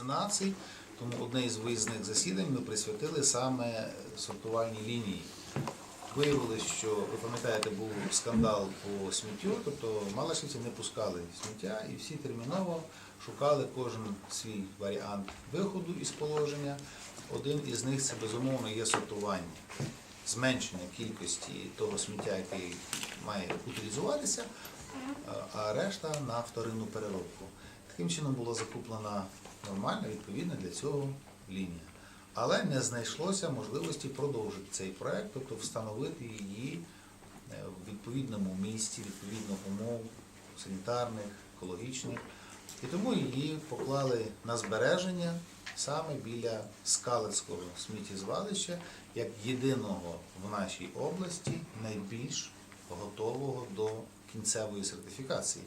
сценацій, тому одне із виїзних засідань ми присвятили саме сортувальній лінії. Виявилось, що ви пам'ятаєте, був скандал по сміттю, тобто малашівці не пускали сміття і всі терміново шукали кожен свій варіант виходу із положення. Один із них це безумовно є сортування, зменшення кількості того сміття, який має утилізуватися, а- а решта на вторинну переробку. Таким чином була закуплена нормальна, відповідна для цього лінія. Але не знайшлося можливості продовжити цей проект, тобто встановити її е, в відповідному місці, відповідно умов санітарних, екологічних. І тому її поклали на збереження саме біля Скалицького сміттєзвалища, як єдиного в нашій області найбільш готового до кінцевої сертифікації.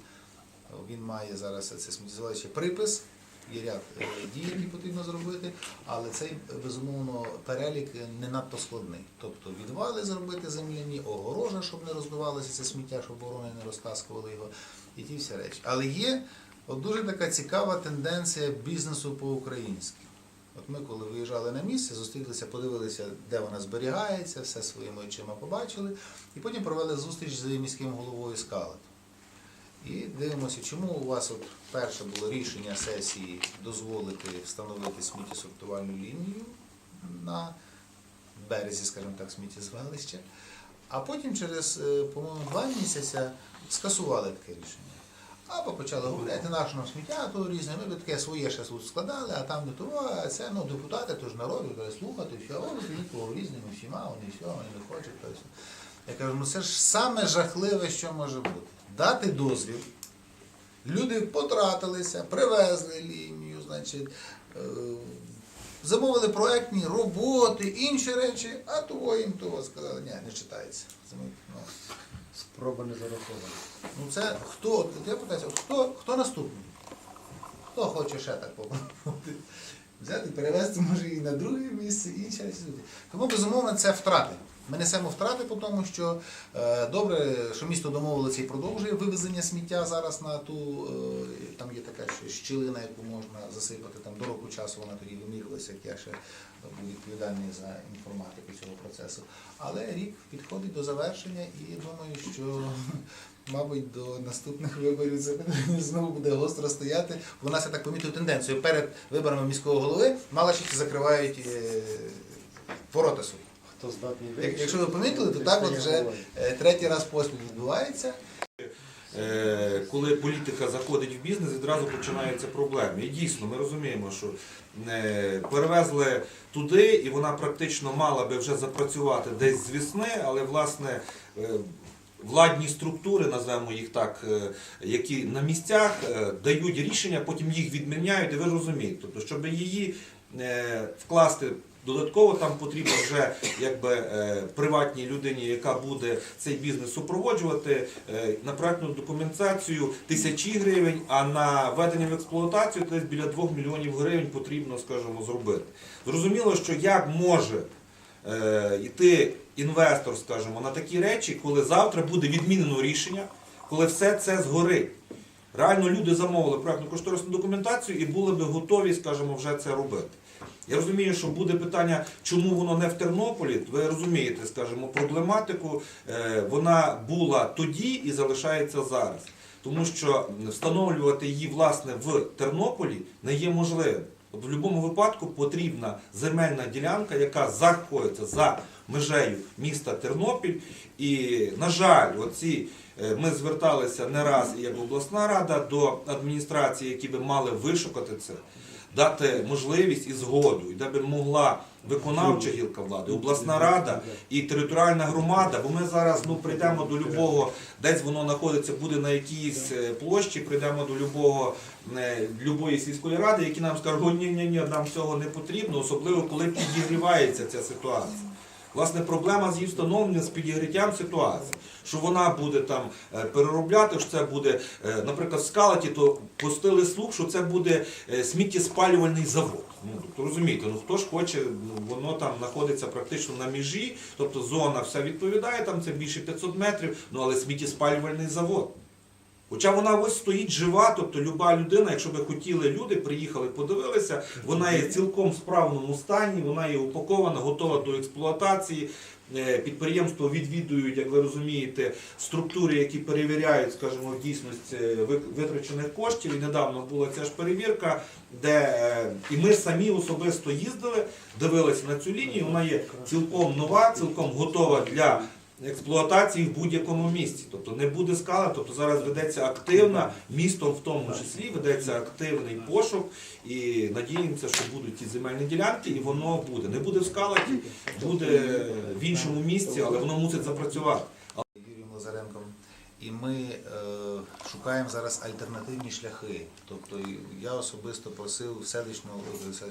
Він має зараз це сміттєзвалище припис, є ряд е, дій, які потрібно зробити, але цей безумовно перелік не надто складний. Тобто відвали зробити земляні, огорожа, щоб не роздувалося це сміття, щоб ворони не розтаскували його, і ті всі речі. Але є от дуже така цікава тенденція бізнесу по-українськи. От ми, коли виїжджали на місце, зустрілися, подивилися, де вона зберігається, все своїми очима побачили, і потім провели зустріч з міським головою Скалет. І дивимося, чому у вас от перше було рішення сесії дозволити встановити сміттєсортувальну лінію на березі, скажімо так, сміттєзвалища, а потім через, е, по-моєму, два місяці скасували таке рішення. Або почали говорити, наше нам сміття, то різне, ми таке своє ще складали, а там не то, а це ну, депутати, то ж народ, треба слухати, все, о, ви різними всіма, вони все, вони не хочуть. То все. Я кажу, ну це ж саме жахливе, що може бути. Дати дозвіл. Люди потратилися, привезли лінію, значить, е, замовили проектні роботи, інші речі, а того їм того сказали, ні, не читається. Ну, Спроба не зарахована. Ну це хто, я питаюся, хто, хто наступний? Хто хоче ще так попробувати? Взяти, перевезти, може, і на друге місце, і інші речі. Тому, безумовно, це втрати. Ми несемо втрати по тому, що е, добре, що місто домовилося і продовжує вивезення сміття зараз на ту, е, там є така щілина, яку можна засипати там до року часу, вона тоді вимірювалася, як я ще був відповідальний за інформатику цього процесу. Але рік підходить до завершення і думаю, що мабуть до наступних виборів це знову буде гостро стояти. У нас я так помітив тенденцію. Перед виборами міського голови малашівці закривають е, ворота свої. Хто здатний вирішити? Якщо ви помітили, то так от вже е, третій раз поспіль відбувається. Е, коли політика заходить в бізнес, відразу починаються проблеми. І дійсно, ми розуміємо, що е, перевезли туди, і вона практично мала би вже запрацювати десь з весни, але власне. Владні структури, назвемо їх так, які на місцях дають рішення, потім їх відміняють, і ви розумієте. Тобто, щоб її вкласти додатково, там потрібно вже якби е, приватній людині, яка буде цей бізнес супроводжувати е, на проектну документацію тисячі гривень, а на введення в експлуатацію десь біля 2 мільйонів гривень потрібно, скажімо, зробити. Зрозуміло, що як може е, йти інвестор, скажімо, на такі речі, коли завтра буде відмінено рішення, коли все це згорить. Реально люди замовили проектну кошторисну документацію і були би готові, скажімо, вже це робити. Я розумію, що буде питання, чому воно не в Тернополі. Ви розумієте, скажімо, проблематику. Е, Вона була тоді і залишається зараз. Тому що встановлювати її власне в Тернополі не є можливим. От в будь-якому випадку потрібна земельна ділянка, яка знаходиться за межею міста Тернопіль. І, на жаль, оці е, ми зверталися не раз і як обласна рада до адміністрації, які би мали вишукати це, дати можливість і згоду, і де би могла виконавча гілка влади, обласна рада і територіальна громада, бо ми зараз ну, прийдемо до любого, десь воно знаходиться, буде на якійсь е, площі, прийдемо до любого, е, любої сільської ради, які нам скажуть, «О, ні, ні, ні, нам цього не потрібно, особливо коли підігрівається ця ситуація. Власне, проблема з її встановленням, з підігріттям ситуації, що вона буде там е, переробляти, що це буде, е, наприклад, в скалаті, то пустили слух, що це буде е, сміттєспалювальний завод. Ну, тобто, розумієте, ну хто ж хоче, ну, воно там знаходиться практично на межі, тобто зона вся відповідає, там це більше 500 метрів, ну але сміттєспалювальний завод. Хоча вона ось стоїть жива, тобто люба людина, якщо би хотіли люди, приїхали, подивилися, вона є в цілком справному стані, вона є упакована, готова до експлуатації. Е, Підприємство відвідують, як ви розумієте, структури, які перевіряють, скажімо, дійсність е, витрачених коштів. І недавно була ця ж перевірка, де е, і ми самі особисто їздили, дивилися на цю лінію. Вона є цілком нова, цілком готова для експлуатації в будь-якому місці. Тобто не буде скала, тобто зараз ведеться активна, містом в тому числі ведеться активний пошук і надіємося, що будуть ті земельні ділянки, і воно буде. Не буде в скалаті, буде в іншому місці, але воно мусить запрацювати. Юрієм Лазаренком. І ми е, шукаємо зараз альтернативні шляхи. Тобто я особисто просив селищного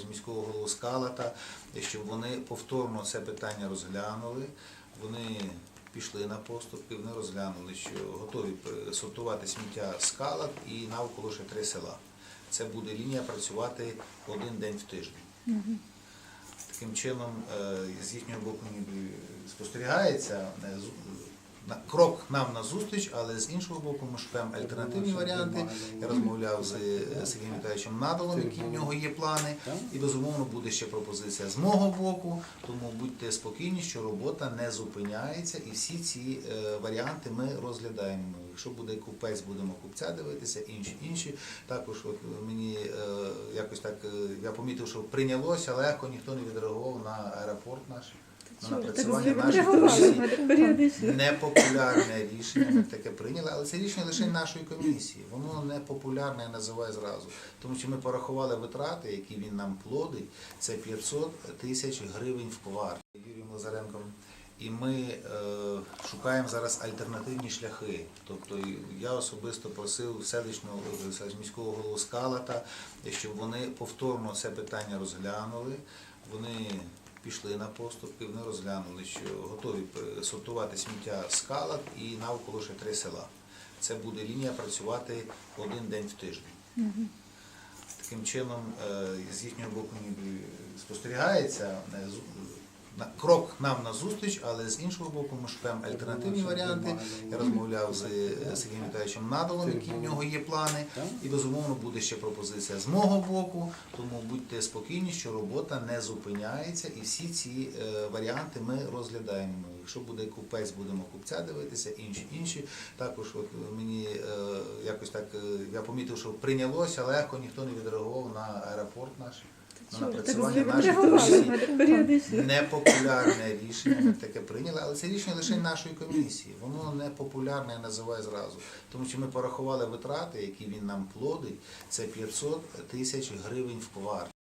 міського голову Скалата, щоб вони повторно це питання розглянули. Вони пішли на поступки, вони розглянули, що готові сортувати сміття скалат і навколо ще три села. Це буде лінія працювати один день в тиждень. Таким чином, е, з їхнього боку ніби спостерігається е, з- крок нам на зустріч, але з іншого боку ми шукаємо альтернативні варіанти. Я розмовляв з е, Сергієм Віталійовичем Надалом, які в нього є плани. І безумовно буде ще пропозиція з мого боку. Тому будьте спокійні, що робота не зупиняється, і всі ці е, варіанти ми розглядаємо. Якщо буде купець, будемо купця дивитися, інші інші. Також от мені е, якось так я помітив, що прийнялося легко, ніхто не відреагував на аеропорт наш. На напрацювання комісій. періодично. Непопулярне рішення, ми таке прийняли, але це рішення лише нашої комісії. Воно не популярне, я називаю зразу. Тому що ми порахували витрати, які він нам плодить, це 500 тисяч гривень в квартал. Юрієм Лазаренком. І ми е, шукаємо зараз альтернативні шляхи. Тобто я особисто просив селищного міського голову Скалата, щоб вони повторно це питання розглянули. Вони пішли на поступки, вони розглянули, що готові сортувати сміття скала і навколо ще три села. Це буде лінія працювати один день в тиждень. Таким чином, е, з їхнього боку ніби спостерігається е, крок нам на зустріч, але з іншого боку ми шукаємо альтернативні варіанти. Я розмовляв з Сергієм Віталійовичем Надалом, які в нього є плани. І безумовно буде ще пропозиція з мого боку. Тому будьте спокійні, що робота не зупиняється, і всі ці е, варіанти ми розглядаємо. Якщо буде купець, будемо купця дивитися, інші інші. Також от мені е, якось так е, я помітив, що прийнялося легко, ніхто не відреагував на аеропорт наш. На напрацювання наших комісій. періодично. Непопулярне рішення, ми таке прийняли, але це рішення лише нашої комісії. Воно не популярне, я називаю зразу. Тому що ми порахували витрати, які він нам плодить, це 500 тисяч гривень в квартал.